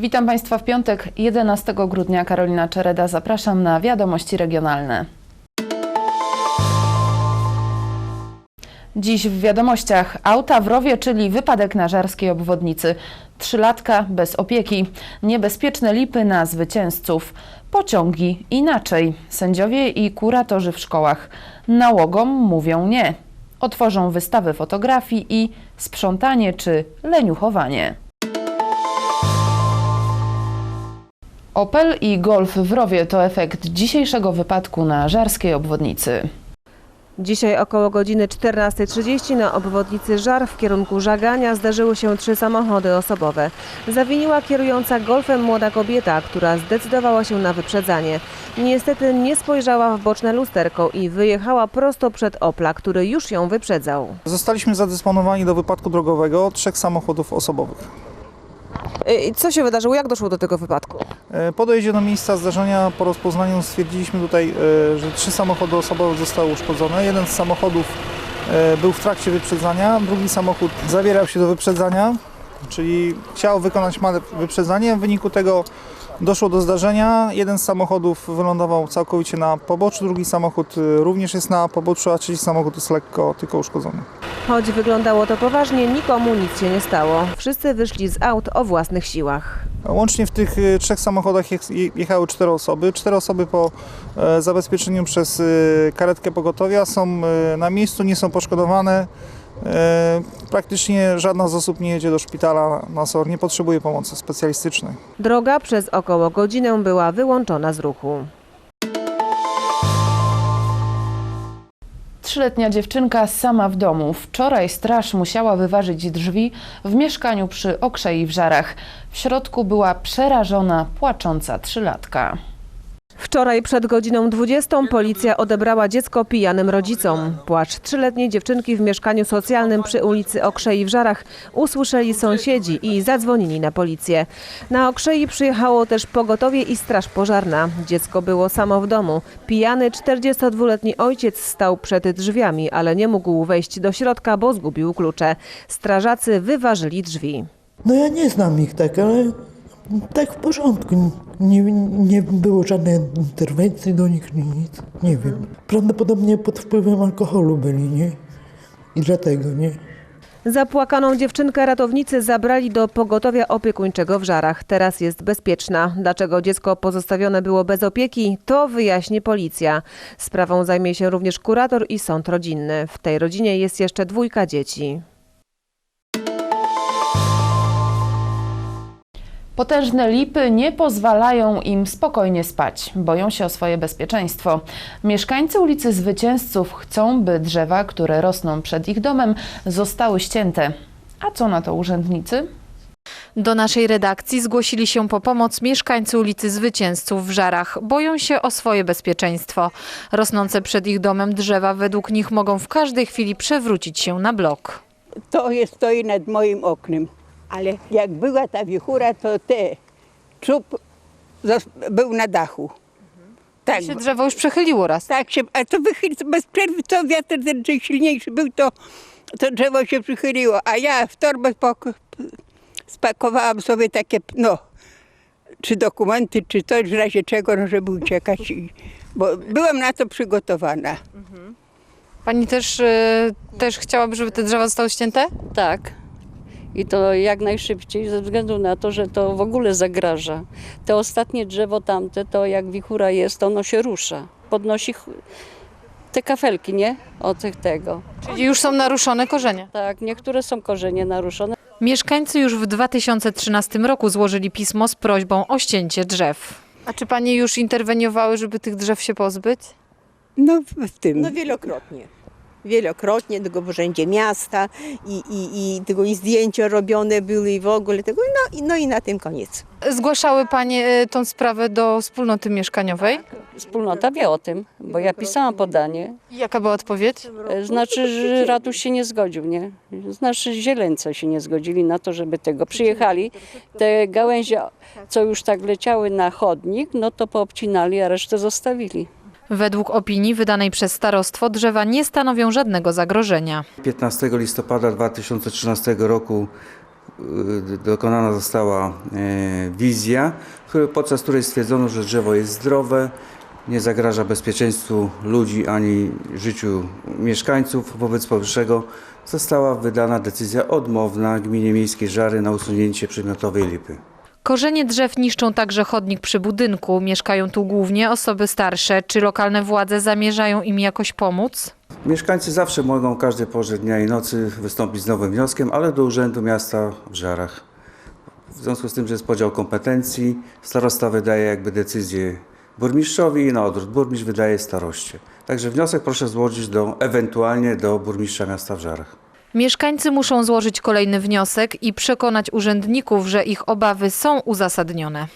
Witam Państwa w piątek 11 grudnia. Karolina Czereda, zapraszam na wiadomości regionalne. Dziś w wiadomościach auta w rowie, czyli wypadek na żarskiej obwodnicy. Trzylatka bez opieki. Niebezpieczne lipy na zwycięzców. Pociągi inaczej. Sędziowie i kuratorzy w szkołach. Nałogom mówią nie. Otworzą wystawy fotografii i sprzątanie czy leniuchowanie. Opel i Golf w rowie to efekt dzisiejszego wypadku na żarskiej obwodnicy. Dzisiaj około godziny 14.30 na obwodnicy Żar w kierunku Żagania zdarzyły się trzy samochody osobowe. Zawiniła kierująca golfem młoda kobieta, która zdecydowała się na wyprzedzanie. Niestety nie spojrzała w boczne lusterko i wyjechała prosto przed Opla, który już ją wyprzedzał. Zostaliśmy zadysponowani do wypadku drogowego trzech samochodów osobowych. Co się wydarzyło? Jak doszło do tego wypadku? E, Po dojeździe do miejsca zdarzenia, po rozpoznaniu stwierdziliśmy tutaj, e, że trzy samochody osobowe zostały uszkodzone. Jeden z samochodów e, był w trakcie wyprzedzania, drugi samochód zabierał się do wyprzedzania, czyli chciał wykonać manewr wyprzedzania. W wyniku tego doszło do zdarzenia. Jeden z samochodów wylądował całkowicie na poboczu, drugi samochód e, również jest na poboczu, a trzeci samochód jest lekko tylko uszkodzony. Choć wyglądało to poważnie, nikomu nic się nie stało. Wszyscy wyszli z aut o własnych siłach. Łącznie w tych e, trzech samochodach jech- je- jechały cztery osoby. Cztery osoby po e, zabezpieczeniu przez e, karetkę pogotowia są na miejscu, nie są poszkodowane. E, Praktycznie żadna z osób nie jedzie do szpitala na SOR, nie potrzebuje pomocy specjalistycznej. Droga przez około godzinę była wyłączona z ruchu. Trzyletnia dziewczynka sama w domu. Wczoraj straż musiała wyważyć drzwi w mieszkaniu przy Okrzei w Żarach. W środku była przerażona, płacząca trzylatka. Wczoraj przed godziną 20 policja odebrała dziecko pijanym rodzicom. Płacz trzyletniej dziewczynki w mieszkaniu socjalnym przy ulicy Okrzei w Żarach usłyszeli sąsiedzi i zadzwonili na policję. Na Okrzei przyjechało też pogotowie i straż pożarna. Dziecko było samo w domu. Pijany 42-letni ojciec stał przed drzwiami, ale nie mógł wejść do środka, bo zgubił klucze. Strażacy wyważyli drzwi. No ja nie znam ich tak, ale tak w porządku. Nie, nie było żadnej interwencji do nich, ni nic. Nie wiem. Prawdopodobnie pod wpływem alkoholu byli, nie? I dlatego, nie? Zapłakaną dziewczynkę ratownicy zabrali do pogotowia opiekuńczego w Żarach. Teraz jest bezpieczna. Dlaczego dziecko pozostawione było bez opieki, to wyjaśni policja. Sprawą zajmie się również kurator i sąd rodzinny. W tej rodzinie jest jeszcze dwójka dzieci. Potężne lipy nie pozwalają im spokojnie spać. Boją się o swoje bezpieczeństwo. Mieszkańcy ulicy Zwycięzców chcą, by drzewa, które rosną przed ich domem, zostały ścięte. A co na to urzędnicy? Do naszej redakcji zgłosili się po pomoc mieszkańcy ulicy Zwycięzców w Żarach. Boją się o swoje bezpieczeństwo. Rosnące przed ich domem drzewa według nich mogą w każdej chwili przewrócić się na blok. To jest stoi nad moim oknem. Ale jak była ta wichura, to te czub zos- był na dachu. Tak, Się drzewo już przechyliło raz. tak się, a to wychyli, bez przerwy, co wiatr ten czy silniejszy był, to, to drzewo się przychyliło. A ja w torbę spakowałam sobie takie, no, czy dokumenty, czy coś, w razie czego, no, żeby uciekać. I, bo byłam na to przygotowana. Pani też, y, też chciałaby, żeby te drzewa zostały ścięte? Tak. I to jak najszybciej, ze względu na to, że to w ogóle zagraża. Te ostatnie drzewo tamte, to jak wichura jest, to ono się rusza. Podnosi te kafelki, nie? O tych tego. Czyli już są naruszone korzenie. Tak, niektóre są korzenie naruszone. Mieszkańcy już w 2013 roku złożyli pismo z prośbą o ścięcie drzew. A czy pani już interweniowały, żeby tych drzew się pozbyć? No w tym. No wielokrotnie. Wielokrotnie, tego w Urzędzie Miasta i, i, i tego i zdjęcia robione były i w ogóle tego, no, i- no i na tym koniec. Zgłaszały panie y, tą sprawę do wspólnoty mieszkaniowej. Wspólnota wie o tym, bo ja pisałam podanie. I Jaka była odpowiedź? E, Znaczy, że ratusz się nie zgodził, nie? Znaczy, zieleńce się nie zgodzili na to, żeby tego. Przyjechali, te gałęzie, co już tak leciały na chodnik, no to poobcinali, a resztę zostawili. Według opinii wydanej przez starostwo drzewa nie stanowią żadnego zagrożenia. 15 listopada 2013 roku y, dokonana została e, wizja, podczas której stwierdzono, że drzewo jest zdrowe, nie zagraża bezpieczeństwu ludzi ani życiu mieszkańców. Wobec powyższego została wydana decyzja odmowna Gminie Miejskiej Żary na usunięcie przedmiotowej lipy. Korzenie drzew niszczą także chodnik przy budynku. Mieszkają tu głównie osoby starsze. Czy lokalne władze zamierzają im jakoś pomóc? Mieszkańcy zawsze mogą każdej porze dnia i nocy wystąpić z nowym wnioskiem, ale do Urzędu Miasta w Żarach. W związku z tym, że jest podział kompetencji, starosta wydaje jakby decyzję burmistrzowi i na odwrót burmistrz wydaje staroście. Także wniosek proszę złożyć do, ewentualnie do burmistrza miasta w Żarach. Mieszkańcy muszą złożyć kolejny wniosek i przekonać urzędników, że ich obawy są uzasadnione.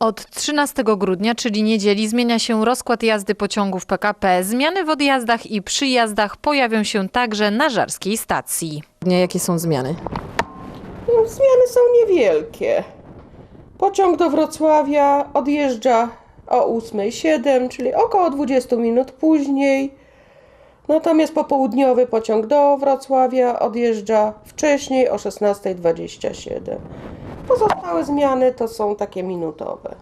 Od 13 grudnia, czyli niedzieli, zmienia się rozkład jazdy pociągów PKP. Zmiany w odjazdach i przyjazdach pojawią się także na żarskiej stacji. Jakie są zmiany? Zmiany są niewielkie. Pociąg do Wrocławia odjeżdża o 8.07, czyli około 20 minut później. Natomiast popołudniowy pociąg do Wrocławia odjeżdża wcześniej o 16.27. Pozostałe zmiany to są takie minutowe.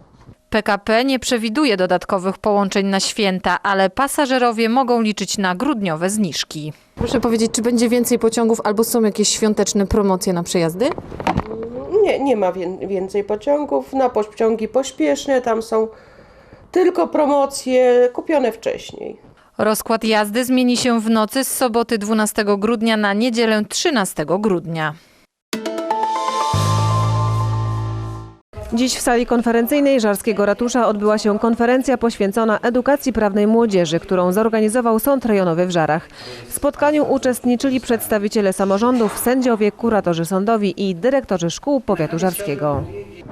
PKP nie przewiduje dodatkowych połączeń na święta, ale pasażerowie mogą liczyć na grudniowe zniżki. Proszę powiedzieć, czy będzie więcej pociągów albo są jakieś świąteczne promocje na przejazdy? Nie, nie ma wię- więcej pociągów. Na pociągi pośpieszne tam są tylko promocje kupione wcześniej. Rozkład jazdy zmieni się w nocy z soboty 12 grudnia na niedzielę 13 grudnia. Dziś w sali konferencyjnej Żarskiego Ratusza odbyła się konferencja poświęcona edukacji prawnej młodzieży, którą zorganizował Sąd Rejonowy w Żarach. W spotkaniu uczestniczyli przedstawiciele samorządów, sędziowie, kuratorzy sądowi i dyrektorzy szkół powiatu żarskiego.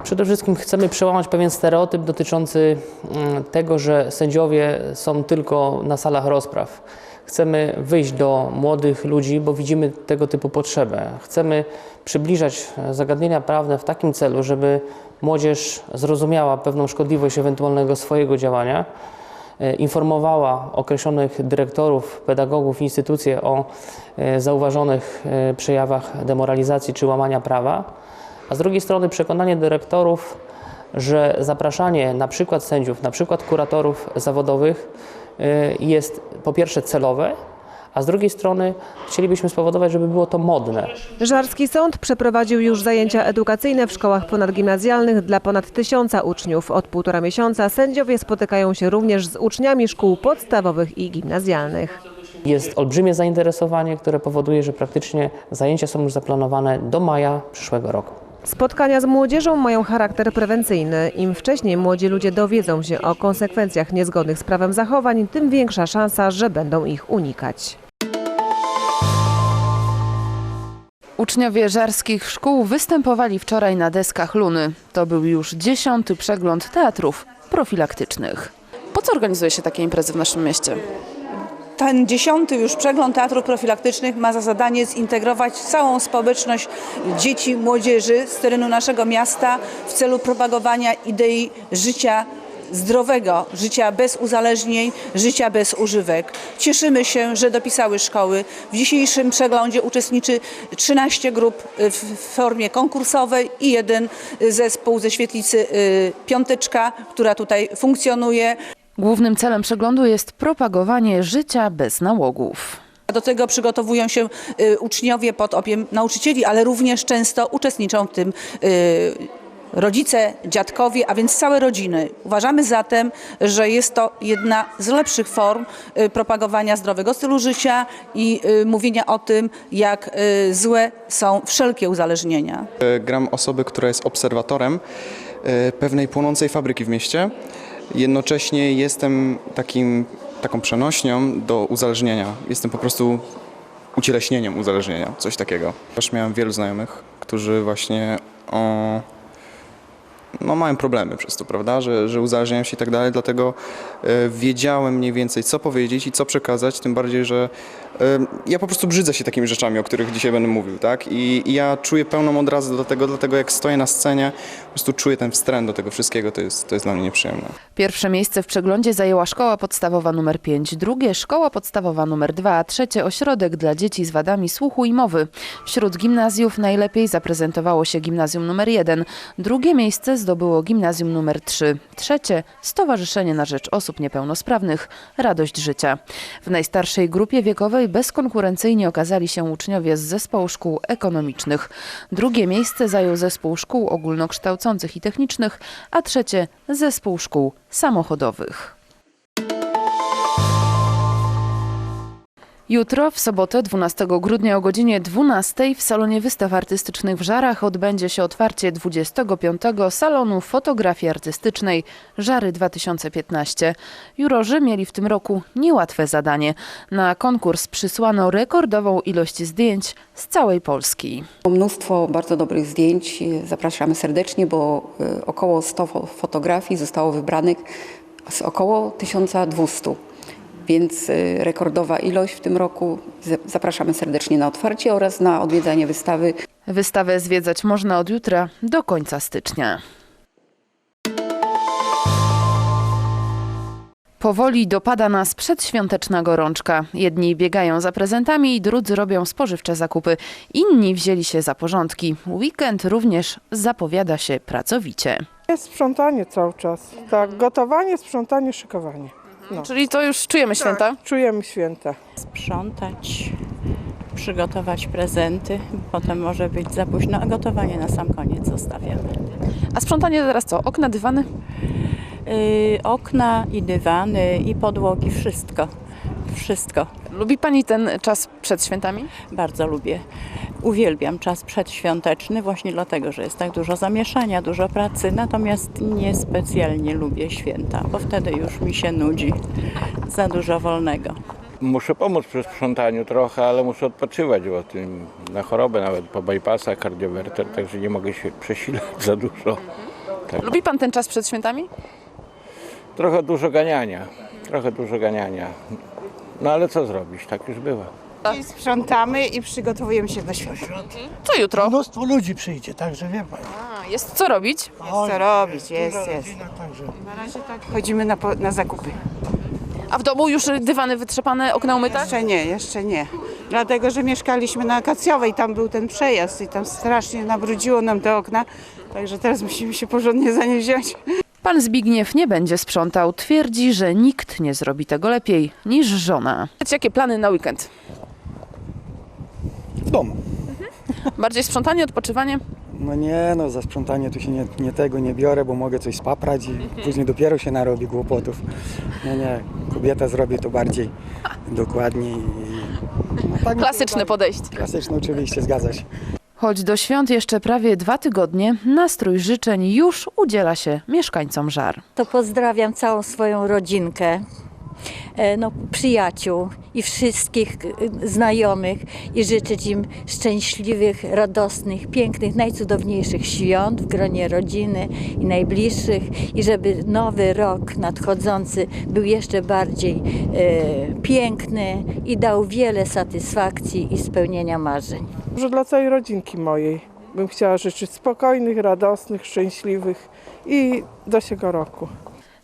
Przede wszystkim chcemy przełamać pewien stereotyp dotyczący mm, tego, że sędziowie są tylko na salach rozpraw. Chcemy wyjść do młodych ludzi, bo widzimy tego typu potrzebę. Chcemy przybliżać zagadnienia prawne w takim celu, żeby młodzież zrozumiała pewną szkodliwość ewentualnego swojego działania, e, informowała określonych dyrektorów, pedagogów, instytucje o e, zauważonych e, przejawach demoralizacji czy łamania prawa, a z drugiej strony przekonanie dyrektorów, że zapraszanie na przykład sędziów, na przykład kuratorów zawodowych jest po pierwsze celowe, a z drugiej strony chcielibyśmy spowodować, żeby było to modne. Żarski Sąd przeprowadził już zajęcia edukacyjne w szkołach ponadgimnazjalnych dla ponad tysiąca uczniów. Od półtora miesiąca sędziowie spotykają się również z uczniami szkół podstawowych i gimnazjalnych. Jest olbrzymie zainteresowanie, które powoduje, że praktycznie zajęcia są już zaplanowane do maja przyszłego roku. Spotkania z młodzieżą mają charakter prewencyjny. Im wcześniej młodzi ludzie dowiedzą się o konsekwencjach niezgodnych z prawem zachowań, tym większa szansa, że będą ich unikać. Uczniowie żarskich szkół występowali wczoraj na deskach Luny. To był już dziesiąty przegląd teatrów profilaktycznych. Po co organizuje się takie imprezy w naszym mieście? Ten dziesiąty już przegląd teatrów profilaktycznych ma za zadanie zintegrować całą społeczność dzieci, młodzieży z terenu naszego miasta w celu propagowania idei życia zdrowego, życia bez uzależnień, życia bez używek. Cieszymy się, że dopisały szkoły. W dzisiejszym przeglądzie uczestniczy 13 grup y, w formie konkursowej i jeden zespół ze świetlicy y, Piąteczka, która tutaj funkcjonuje. Głównym celem przeglądu jest propagowanie życia bez nałogów. Do tego przygotowują się y, uczniowie pod okiem nauczycieli, ale również często uczestniczą w tym y, rodzice, dziadkowie, a więc całe rodziny. Uważamy zatem, że jest to jedna z lepszych form y, propagowania zdrowego stylu życia i y, mówienia o tym, jak y, złe są wszelkie uzależnienia. Gram osobę, która jest obserwatorem pewnej płonącej fabryki w mieście. Jednocześnie jestem takim, taką przenośnią do uzależnienia. Jestem po prostu ucieleśnieniem uzależnienia, coś takiego. Też miałem wielu znajomych, którzy właśnie o, no, mają problemy przez to, prawda, że, że uzależniają się i tak dalej, dlatego e, wiedziałem mniej więcej, co powiedzieć i co przekazać, tym bardziej, że e, ja po prostu brzydzę się takimi rzeczami, o których dzisiaj będę mówił, tak, i, i ja czuję pełną odrazę do tego, dlatego jak stoję na scenie, po prostu czuję ten wstręt do tego wszystkiego, to jest, to jest dla mnie nieprzyjemne. Pierwsze miejsce w przeglądzie zajęła szkoła podstawowa numer 5, drugie szkoła podstawowa numer 2, a trzecie ośrodek dla dzieci z wadami słuchu i mowy. Wśród gimnazjów najlepiej zaprezentowało się gimnazjum numer 1, drugie miejsce zdobyło gimnazjum numer 3, trzecie Stowarzyszenie na Rzecz Osób Niepełnosprawnych Radość Życia. W najstarszej grupie wiekowej bezkonkurencyjnie okazali się uczniowie z zespołu szkół ekonomicznych. Drugie miejsce zajął zespół szkół ogólnokształcących i technicznych, a trzecie zespół szkół samochodowych. Jutro, w sobotę 12 grudnia o godzinie 12 w salonie wystaw artystycznych w Żarach odbędzie się otwarcie 25. salonu fotografii artystycznej Żary 2015. Jurorzy mieli w tym roku niełatwe zadanie. Na konkurs przysłano rekordową ilość zdjęć z całej Polski. Mnóstwo bardzo dobrych zdjęć. Zapraszamy serdecznie, bo y, około 100 fo- fotografii zostało wybranych z około 1200. Więc y, rekordowa ilość w tym roku. Zapraszamy serdecznie na otwarcie oraz na odwiedzanie wystawy. Wystawę zwiedzać można od jutra do końca stycznia. Powoli dopada nas przedświąteczna gorączka. Jedni biegają za prezentami, drudzy robią spożywcze zakupy. Inni wzięli się za porządki. Weekend również zapowiada się pracowicie. Jest sprzątanie cały czas. Tak, gotowanie, sprzątanie, szykowanie. No. Czyli to już czujemy święta? Tak, czujemy święta. sprzątać, przygotować prezenty, potem może być za późno, a gotowanie na sam koniec zostawiamy. A sprzątanie teraz co? Okna, dywany? Yy, okna i dywany i podłogi, wszystko. Wszystko. Lubi Pani ten czas przed świętami? Bardzo lubię. Uwielbiam czas przedświąteczny właśnie dlatego, że jest tak dużo zamieszania, dużo pracy, natomiast niespecjalnie lubię święta, bo wtedy już mi się nudzi. Za dużo wolnego. Muszę pomóc przy sprzątaniu trochę, ale muszę odpoczywać, bo tym na chorobę nawet po bypassach, kardiowerter, także nie mogę się przesilać za dużo. Tak. Lubi Pan ten czas przed świętami? Trochę dużo ganiania, trochę dużo ganiania. No ale co zrobić, tak już bywa. Sprzątamy i przygotowujemy się do świąt. Co jutro? Mnóstwo ludzi przyjdzie, także wie pani. A, jest co robić? Jest co robić, jest, Duża jest. rodzina, także. Na razie tak chodzimy na, po- na zakupy. A w domu już dywany wytrzepane, okna umyte? Jeszcze nie, jeszcze nie. Dlatego, że mieszkaliśmy na Akacjowej, tam był ten przejazd i tam strasznie nabrudziło nam te okna. Także teraz musimy się porządnie za nie wziąć. Pan Zbigniew nie będzie sprzątał. Twierdzi, że nikt nie zrobi tego lepiej niż żona. Jakie plany na weekend? W domu. Bardziej sprzątanie, odpoczywanie? No nie, no za sprzątanie tu się nie, nie tego nie biorę, bo mogę coś spaprać i później dopiero się narobi głupotów. Nie, nie, kobieta zrobi to bardziej dokładnie i... No, tak się Klasyczne wydaje. podejście. Klasyczne oczywiście, zgadza się. Choć do świąt jeszcze prawie dwa tygodnie, nastrój życzeń już udziela się mieszkańcom żar. to pozdrawiam całą swoją rodzinkę, no, przyjaciół i wszystkich e, znajomych i życzyć im szczęśliwych, radosnych, pięknych, najcudowniejszych świąt w gronie rodziny i najbliższych i żeby nowy rok nadchodzący był jeszcze bardziej e, piękny i dał wiele satysfakcji i spełnienia marzeń. Może dla całej rodzinki mojej bym chciała życzyć spokojnych, radosnych, szczęśliwych i do siego roku.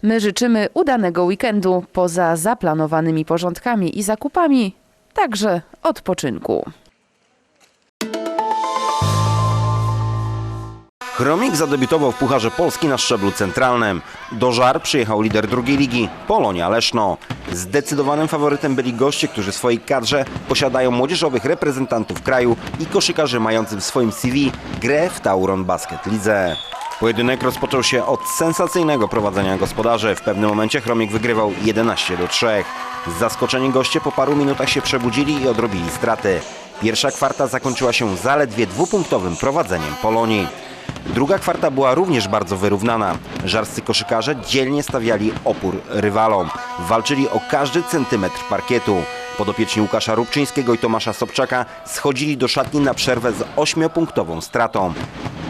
My życzymy udanego weekendu poza zaplanowanymi porządkami i zakupami, także odpoczynku. Chromik zadebiutował w Pucharze Polski na szczeblu centralnym. Do żar przyjechał lider drugiej ligi, Polonia Leszno. Zdecydowanym faworytem byli goście, którzy w swojej kadrze posiadają młodzieżowych reprezentantów kraju i koszykarzy mającym w swoim CV grę w Tauron Basket Lidze. Pojedynek rozpoczął się od sensacyjnego prowadzenia gospodarzy. W pewnym momencie Chromik wygrywał 11 do 3. Zaskoczeni goście po paru minutach się przebudzili i odrobili straty. Pierwsza kwarta zakończyła się zaledwie dwupunktowym prowadzeniem Polonii. Druga kwarta była również bardzo wyrównana. Żarscy koszykarze dzielnie stawiali opór rywalom. Walczyli o każdy centymetr parkietu. Podopieczni Łukasza Rubczyńskiego i Tomasza Sobczaka schodzili do szatni na przerwę z ośmiopunktową stratą.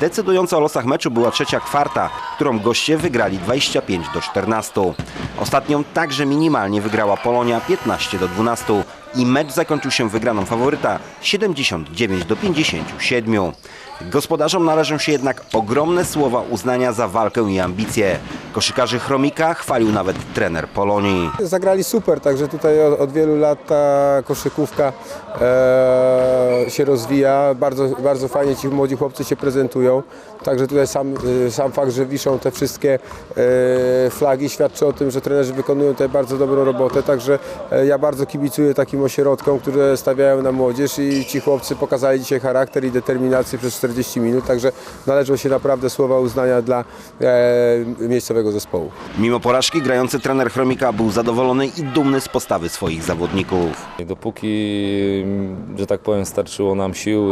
Decydująca o losach meczu była trzecia kwarta. którą goście wygrali 25 do 14. Ostatnią także minimalnie wygrała Polonia 15 do 12 i mecz zakończył się wygraną faworyta 79 do 57. Gospodarzom należą się jednak ogromne słowa uznania za walkę i ambicje. Koszykarzy Chromika chwalił nawet trener Polonii. Zagrali super, także tutaj od, od wielu lat ta koszykówka e, się rozwija. Bardzo, bardzo fajnie ci młodzi chłopcy się prezentują. Także tutaj sam, e, sam fakt, że wiszą te wszystkie e, flagi świadczy o tym, że trenerzy wykonują tutaj bardzo dobrą robotę. Także e, ja bardzo kibicuję takim ośrodkom, które stawiają na młodzież i ci chłopcy pokazali dzisiaj charakter i determinację przez 40 minut. Także należą się naprawdę słowa uznania dla e, miejscowego zespołu. Mimo porażki grający trener Chromika był zadowolony i dumny z postawy swoich zawodników. Dopóki, że tak powiem, starczyło nam sił,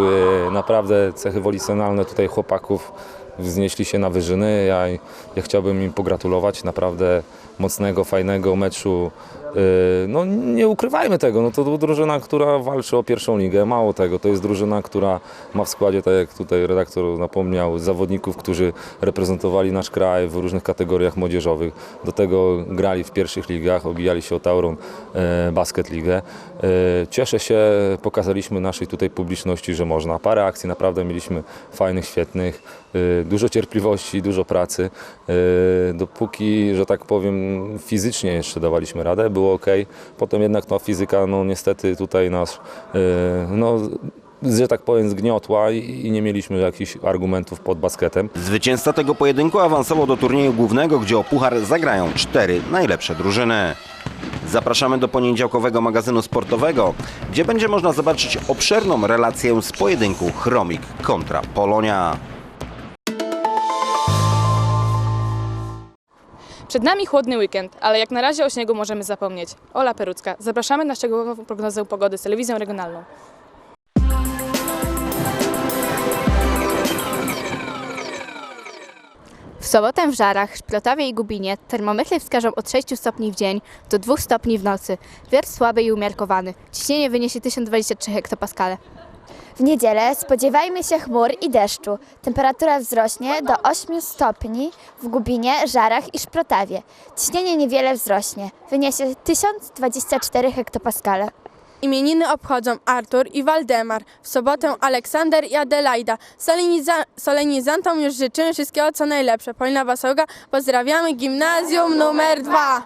naprawdę cechy wolicjonalne tutaj chłopaków wznieśli się na wyżyny. Ja, ja chciałbym im pogratulować naprawdę mocnego, fajnego meczu. E, No nie ukrywajmy tego, no to drużyna, która walczy o pierwszą ligę, mało tego, to jest drużyna, która ma w składzie, tak jak tutaj redaktor napomniał, zawodników, którzy reprezentowali nasz kraj w różnych kategoriach młodzieżowych. Do tego grali w pierwszych ligach, obijali się o Tauron e, Basket Ligę. E, Cieszę się, pokazaliśmy naszej tutaj publiczności, że można. Parę akcji naprawdę mieliśmy fajnych, świetnych, e, dużo cierpliwości, dużo pracy. E, Dopóki, że tak powiem, fizycznie jeszcze dawaliśmy radę, było ok. Potem jednak ta fizyka, no niestety tutaj nas, no, że tak powiem, zgniotła i, i nie mieliśmy jakichś argumentów pod basketem. Zwycięzca tego pojedynku awansował do turnieju głównego, gdzie o puchar zagrają cztery najlepsze drużyny. Zapraszamy do poniedziałkowego magazynu sportowego, gdzie będzie można zobaczyć obszerną relację z pojedynku Chromik kontra Polonia. Przed nami chłodny weekend, ale jak na razie o śniegu możemy zapomnieć. Ola Perucka, zapraszamy na szczegółową prognozę pogody z telewizją regionalną. W sobotę w Żarach, Szprotawie i Gubinie termometry wskażą od 6 stopni w dzień do 2 stopni w nocy. Wiatr słaby i umiarkowany. Ciśnienie wyniesie 1023 hektopaskale. W niedzielę spodziewajmy się chmur i deszczu. Temperatura wzrośnie do 8 stopni w Gubinie, Żarach i Szprotawie. Ciśnienie niewiele wzrośnie. Wyniesie 1024 hektopaskale. Imieniny obchodzą Artur i Waldemar. W sobotę Aleksander i Adelaida. Soleniza- solenizantom już życzymy wszystkiego co najlepsze. Polina Wasołga, pozdrawiamy gimnazjum numer dwa.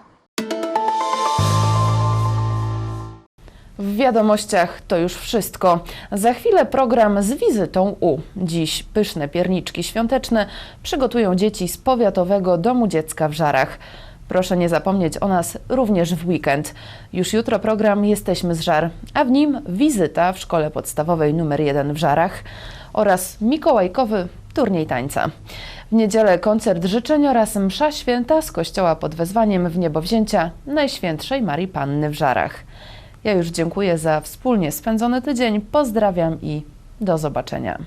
W wiadomościach to już wszystko. Za chwilę program z wizytą u. Dziś pyszne pierniczki świąteczne przygotują dzieci z Powiatowego Domu Dziecka w Żarach. Proszę nie zapomnieć o nas również w weekend. Już jutro program Jesteśmy z Żar, a w nim wizyta w Szkole Podstawowej nr 1 w Żarach oraz mikołajkowy turniej tańca. W niedzielę koncert życzeń oraz msza święta z kościoła pod wezwaniem w niebowzięcia Najświętszej Marii Panny w Żarach. Ja już dziękuję za wspólnie spędzony tydzień. Pozdrawiam i do zobaczenia.